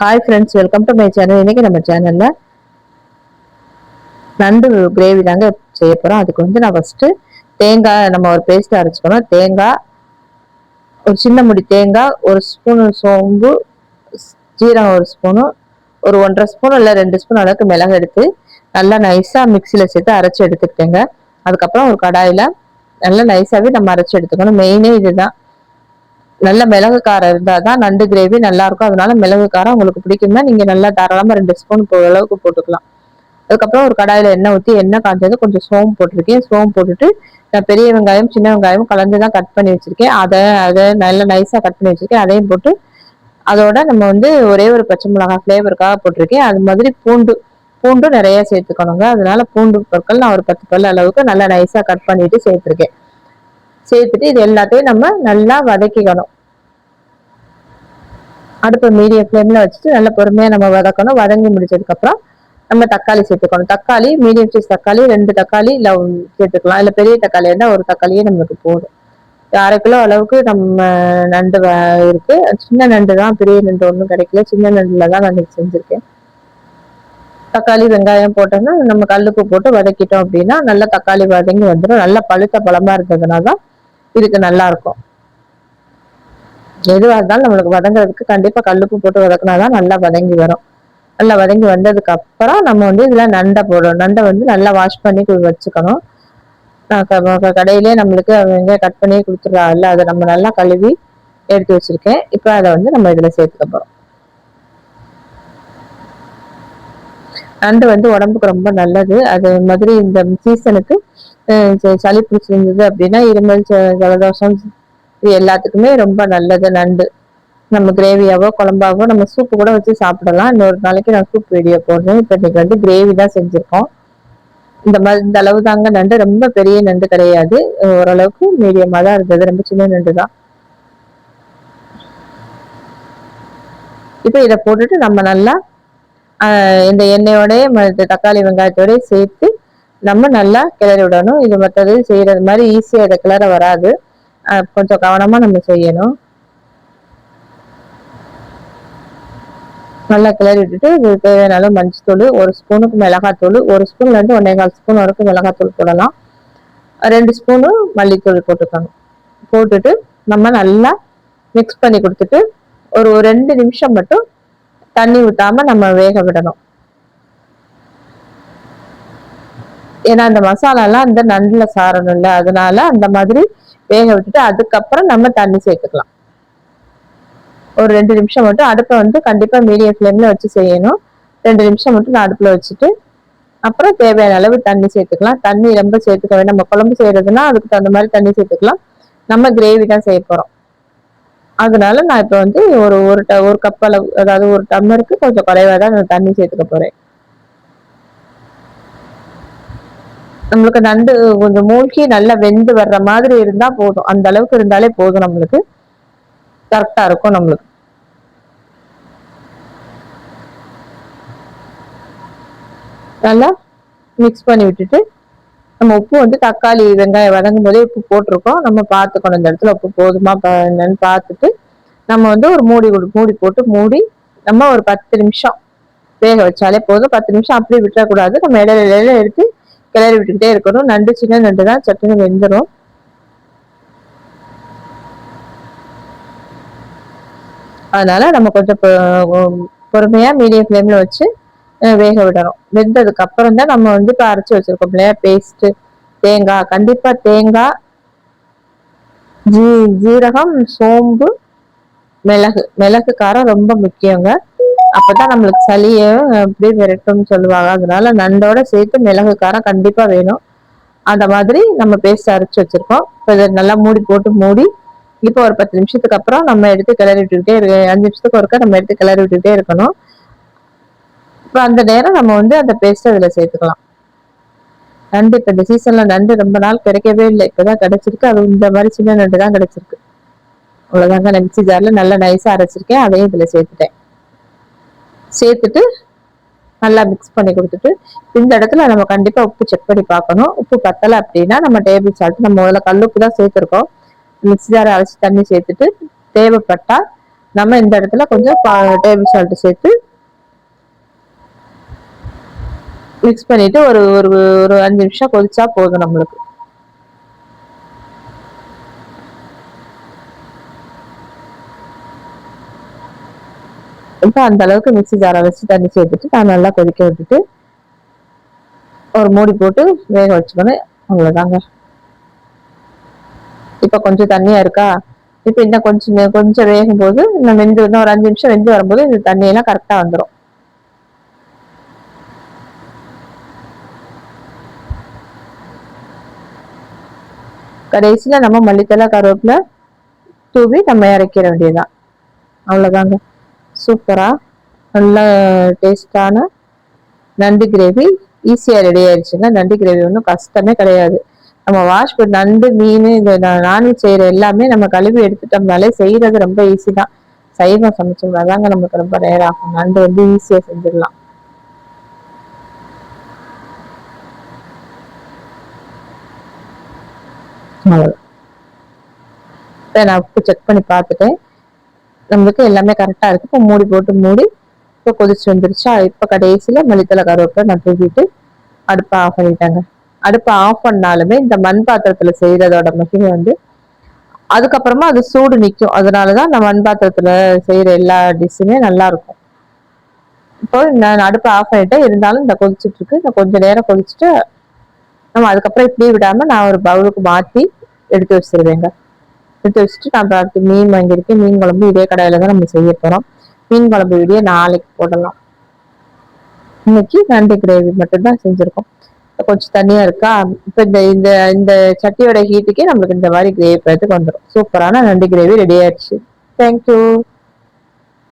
Hi friends welcome to my channel இன்னைக்கு நம்ம சேனல்ல நண்டு கிரேவி தாங்க செய்ய போகிறோம் அதுக்கு வந்து நான் ஃபஸ்ட்டு தேங்காய் நம்ம ஒரு பேஸ்ட் அரைச்சிக்கணும். தேங்காய் ஒரு சின்ன முடி தேங்காய் ஒரு ஸ்பூனு சோம்பு ஜீரகம் ஒரு ஸ்பூனு ஒரு ஒன்றரை ஸ்பூன் இல்லை ரெண்டு ஸ்பூன் அளவுக்கு மிளகு எடுத்து நல்லா நைஸாக மிக்சியில் சேர்த்து அரைச்சி எடுத்துக்கிட்டேங்க. அதுக்கப்புறம் ஒரு கடாயில் நல்லா நைஸாகவே நம்ம அரைச்சி எடுத்துக்கணும். மெயினே இதுதான். நல்ல மிளகு காரம் இருந்தால் தான் நண்டு கிரேவி நல்லா இருக்கும் அதனால மிளகு காரம் உங்களுக்கு பிடிக்கும்னா நீங்கள் நல்லா தாராளமாக ரெண்டு ஸ்பூன் அளவுக்கு போட்டுக்கலாம். அதுக்கப்புறம் ஒரு கடாயில் எண்ணெய் ஊற்றி எண்ணெய் காய்ச்சது கொஞ்சம் சோம்பு போட்டிருக்கேன். சோம்பு போட்டுட்டு நான் பெரிய வெங்காயம் சின்ன வெங்காயம் கலந்து தான் கட் பண்ணி வச்சுருக்கேன். அதை அதை நல்லா நைஸாக கட் பண்ணி வச்சுருக்கேன். அதையும் போட்டு அதோட நம்ம வந்து ஒரே ஒரு பச்சை மிளகாய் ஃப்ளேவருக்காக போட்டிருக்கேன். அது மாதிரி பூண்டு பூண்டு நிறைய சேர்த்துக்கணுங்க. அதனால பூண்டு பொருட்கள் நான் ஒரு பத்து பல் அளவுக்கு நல்லா நைஸாக கட் பண்ணிட்டு சேர்த்துருக்கேன். சேர்த்துட்டு இது எல்லாத்தையும் நம்ம நல்லா வதக்கிக்கணும். அடுப்பு மீடியம் ஃப்ளேமில் வச்சுட்டு நல்லா பொறுமையாக நம்ம வதக்கணும். வதங்கி முடிச்சதுக்கப்புறம் நம்ம தக்காளி சேர்த்துக்கணும். தக்காளி மீடியம் சைஸ் தக்காளி ரெண்டு தக்காளி இல்லை சேர்த்துக்கலாம். இல்லை பெரிய தக்காளி இருந்தால் ஒரு தக்காளியே நம்மளுக்கு போதும். அரை கிலோ அளவுக்கு நம்ம நண்டு இருக்கு. சின்ன நண்டு தான் பெரிய நண்டு ஒன்றும் கிடைக்கல. சின்ன நண்டுல தான் நான் செஞ்சுருக்கேன். தக்காளி வெங்காயம் போட்டோம்னா நம்ம கல்லுக்கு போட்டு வதக்கிட்டோம் அப்படின்னா நல்லா தக்காளி வதங்கி வந்துடும் நல்லா பழுத்த பழமா இருந்ததுனால தான் இதுக்கு நல்லா இருக்கும். எதுவாக இருந்தாலும் நம்மளுக்கு வதங்குறதுக்கு கண்டிப்பா கல்லுப்பு போட்டு வதக்கினாதான் நல்லா வதங்கி வரும். நல்லா வதங்கி வந்ததுக்கு அப்புறம் நம்ம வந்து இதுல நண்டை போடணும். நண்டை வந்து நல்லா வாஷ் பண்ணி வச்சுக்கணும். கடையிலே நம்மளுக்கு அவங்க கட் பண்ணி கொடுத்துட்றாங்கல்ல அதை நம்ம நல்லா கழுவி எடுத்து வச்சிருக்கேன். இப்போ அதை வந்து நம்ம இதுல சேர்த்துக்க போகிறோம் நண்டு வந்து உடம்புக்கு ரொம்ப நல்லது. அது மாதிரி இந்த சீசனுக்கு சளி பிடிச்சிருந்தது அப்படின்னா இருமல் ஜலதோஷம் இது எல்லாத்துக்குமே ரொம்ப நல்லது நண்டு. நம்ம கிரேவியாவோ குழம்பாவோ நம்ம சூப்பு கூட வச்சு சாப்பிடலாம். இன்னொரு நாளைக்கு நான் சூப் வீடியோ போடுறேன். இப்போ இன்னைக்கு வந்து கிரேவி தான் செஞ்சுருக்கோம். இந்த மாதிரி இந்த அளவு தாங்க நண்டு. ரொம்ப பெரிய நண்டு கிடையாது. ஓரளவுக்கு மீடியமாக தான் இருந்தது. ரொம்ப சின்ன நண்டு தான். இப்போ இதை போட்டுட்டு நம்ம நல்லா இந்த எண்ணெயோடய தக்காளி வெங்காயத்தோடய சேர்த்து நம்ம நல்லா கிளறி விடணும். இது மற்றது செய்யறது மாதிரி ஈஸியாக இதை கிளற வராது. கொஞ்சம் கவனமாக நம்ம செய்யணும். நல்லா கிளறி விட்டுட்டு இது தேவையான மஞ்சத்தூள் ஒரு ஸ்பூனுக்கு மிளகாத்தூள் ஒரு ஸ்பூன்லேருந்து ஒன்றே கால் ஸ்பூன் வரைக்கும் மிளகாத்தூள் போடலாம். ரெண்டு ஸ்பூனு மல்லித்தூள் போட்டுக்கணும். போட்டுட்டு நம்ம நல்லா மிக்ஸ் பண்ணி கொடுத்துட்டு ஒரு ரெண்டு நிமிஷம் மட்டும் தண்ணி ஊற்றாம நம்ம வேக விடணும். ஏன்னா அந்த மசாலாலாம் அந்த நண்டில் சாரணும்ல அதனால அந்த மாதிரி வேக விட்டுட்டு அதுக்கப்புறம் நம்ம தண்ணி சேர்த்துக்கலாம். ஒரு ரெண்டு நிமிஷம் மட்டும் அடுப்பை வந்து கண்டிப்பாக மீடியம் ஃப்ளேமில் வச்சு செய்யணும். ரெண்டு நிமிஷம் மட்டும் நான் அடுப்பில் வச்சுட்டு அப்புறம் தேவையான அளவு தண்ணி சேர்த்துக்கலாம். தண்ணி ரொம்ப சேர்த்துக்க வேண்டாம். நம்ம குழம்பு செய்கிறதுனா அதுக்கு தகுந்த மாதிரி தண்ணி சேர்த்துக்கலாம். நம்ம கிரேவி தான் செய்ய போகிறோம் அதனால நான் இப்போ வந்து ஒரு ஒரு ஒரு கப் அளவு அதாவது ஒரு டம்ளருக்கு கொஞ்சம் குறைவாக தான் நான் தண்ணி சேர்த்துக்க போகிறேன் நம்மளுக்கு நண்டு கொஞ்சம் மூழ்கி நல்லா வெந்து வர்ற மாதிரி இருந்தா போதும். அந்த அளவுக்கு இருந்தாலே போதும் நம்மளுக்கு. கரெக்டா இருக்கும் நம்மளுக்கு. நல்லா மிக்ஸ் பண்ணி விட்டுட்டு நம்ம உப்பு வந்து தக்காளி வெங்காயம் வதங்கும் போதே உப்பு போட்டிருக்கோம். நம்ம பார்த்துக்கணும் இந்த இடத்துல உப்பு போதுமா என்னன்னு பார்த்துட்டு நம்ம வந்து ஒரு மூடி மூடி போட்டு மூடி நம்ம ஒரு பத்து நிமிஷம் வேக வச்சாலே போதும். பத்து நிமிஷம் அப்படியே விட்டுறக்கூடாது. நம்ம இடையில இடையில எடுத்து கிளறி விட்டுக்கிட்டே இருக்கணும். நண்டு சின்ன நண்டு தான். சட்டுன்னு வெந்துடும் அதனால நம்ம கொஞ்சம் பொறுமையாக மீடியம் ஃப்ளேமில் வச்சு வேக விடணும். வெந்ததுக்கு அப்புறம் தான் நம்ம வந்து இப்போ அரைச்சி வச்சிருக்கோம் இல்லையா? பேஸ்ட்டு தேங்காய். கண்டிப்பாக தேங்காய் ஜீ ஜீரகம் சோம்பு மிளகு. மிளகு காரம் ரொம்ப முக்கியங்க. அப்பதான் நம்மளுக்கு சளிய அப்படியே விரட்டும்னு சொல்லுவாங்க. அதனால நண்டோட சேர்த்து மிளகு காரம் கண்டிப்பா வேணும். அந்த மாதிரி நம்ம பேஸ்ட் அரைச்சு வச்சிருக்கோம். இப்போ இதை நல்லா மூடி போட்டு மூடி இப்போ ஒரு பத்து நிமிஷத்துக்கு அப்புறம் நம்ம எடுத்து கிளறி விட்டுக்கிட்டே இருக்க அஞ்சு நிமிஷத்துக்கு ஒருக்கா நம்ம எடுத்து கிளறி விட்டுக்கிட்டே இருக்கணும். இப்போ அந்த நேரம் நம்ம வந்து அந்த பேஸ்ட் அதில் சேர்த்துக்கலாம். நண்டு இப்போ இந்த சீசன்ல நண்டு ரொம்ப நாள் கிடைக்கவே இல்லை. இப்போதான் கிடைச்சிருக்கு. அது இந்த மாதிரி சின்ன நண்டு தான் கிடைச்சிருக்கு. அவ்வளோதாங்க மிக்சி ஜாரில் நல்லா நைஸாக அரைச்சிருக்கேன். அதையும் இதில் சேர்த்துட்டேன். சேர்த்துட்டு நல்லா மிக்ஸ் பண்ணி கொடுத்துட்டு இந்த இடத்துல நம்ம கண்டிப்பாக உப்பு செக் பண்ணி பார்க்கணும். உப்பு பத்தலை அப்படின்னா நம்ம டேபிள் சால்ட் நம்ம முதல்ல கல்லுப்பு தான் சேர்த்துருக்கோம். மிக்சி ஜாரை அரைச்சி தண்ணி சேர்த்துட்டு தேவைப்பட்டால் நம்ம இந்த இடத்துல கொஞ்சம் டேபிள் சால்ட் சேர்த்து மிக்ஸ் பண்ணிட்டு ஒரு ஒரு ஒரு அஞ்சு நிமிஷம் கொதிச்சா போதும் நம்மளுக்கு. இப்போ அந்த அளவுக்கு மிக்சி ஜாரை வச்சு தண்ணி சேர்த்துட்டு நான் நல்லா கொதிக்க விட்டுட்டு ஒரு மூடி போட்டு வேக வச்சுக்கணும் அவ்வளோதாங்க இப்போ கொஞ்சம் தண்ணியா இருக்கா? இப்போ இன்னும் கொஞ்சம் கொஞ்சம் வேகும் போது இன்னும் வெந்து இன்னும் ஒரு அஞ்சு நிமிஷம் வெந்து வரும்போது இந்த தண்ணியெல்லாம் கரெக்டாக வந்துடும் கடைசியில் நம்ம மல்லித்தலை கருவேப்பில தூவி நம்ம இறக்கிற வேண்டியதுதான். அவ்வளோதாங்க சூப்பராக நல்ல டேஸ்டான நண்டு கிரேவி ஈஸியாக ரெடி ஆயிடுச்சுங்க நண்டு கிரேவி ஒன்றும் கஷ்டமே கிடையாது. நம்ம வாஷ் பண்ணி நண்டு மீன் இந்த நான்வெஜ் செய்கிற எல்லாமே நம்ம கழுவி எடுத்துட்டோம்னாலே செய்கிறது ரொம்ப ஈஸி தான். சைவம் சமைச்சோம்னா தாங்க நமக்கு ரொம்ப ரேர் ஆகும் நண்டு வந்து ஈஸியாக செஞ்சிடலாம். நான் உப்பு செக் பண்ணி பார்த்துட்டேன். நம்மளுக்கு எல்லாமே கரெக்டாக இருக்குது இப்போ மூடி போட்டு மூடி இப்போ கொதிச்சு வந்துருச்சா? இப்போ கடைசியில் மல்லித்தலை கருவேப்பிலை நான் தூக்கிட்டு அடுப்பை ஆஃப் பண்ணிட்டாங்க. அடுப்பை ஆஃப் பண்ணாலுமே இந்த மண் பாத்திரத்தில் செய்கிறதோட மகிமை வந்து அதுக்கப்புறமா அது சூடு நிற்கும் அதனால தான் நான் மண் பாத்திரத்தில் செய்கிற எல்லா டிஷ்ஷுமே நல்லா இருக்கும். இப்போ நான் அடுப்பை ஆஃப் பண்ணிட்டேன். இருந்தாலும் இந்த கொதிச்சுட்டு இருக்கு. இந்த கொஞ்சம் நேரம் கொதிச்சுட்டு நம்ம அதுக்கப்புறம் இப்படியே விடாமல் நான் ஒரு பவுலுக்கு மாற்றி எடுத்து வச்சிருவேங்க. எடுத்து வச்சுட்டு நான் அடுத்து மீன் வாங்கியிருக்கேன் மீன் குழம்பு இதே கடையில் தான் நம்ம செய்ய போகிறோம் மீன் குழம்பு வீடியோ நாளைக்கு போடலாம். இன்னைக்கு நண்டு கிரேவி மட்டும்தான் செஞ்சுருக்கோம். கொஞ்சம் தண்ணியா இருக்கா? இப்போ இந்த இந்த இந்த சட்டியோட ஹீட்டுக்கே நம்மளுக்கு இந்த மாதிரி கிரேவி பார்த்துக்கு வந்துடும் சூப்பரான நண்டு கிரேவி ரெடி ஆயிடுச்சு. தேங்க்யூ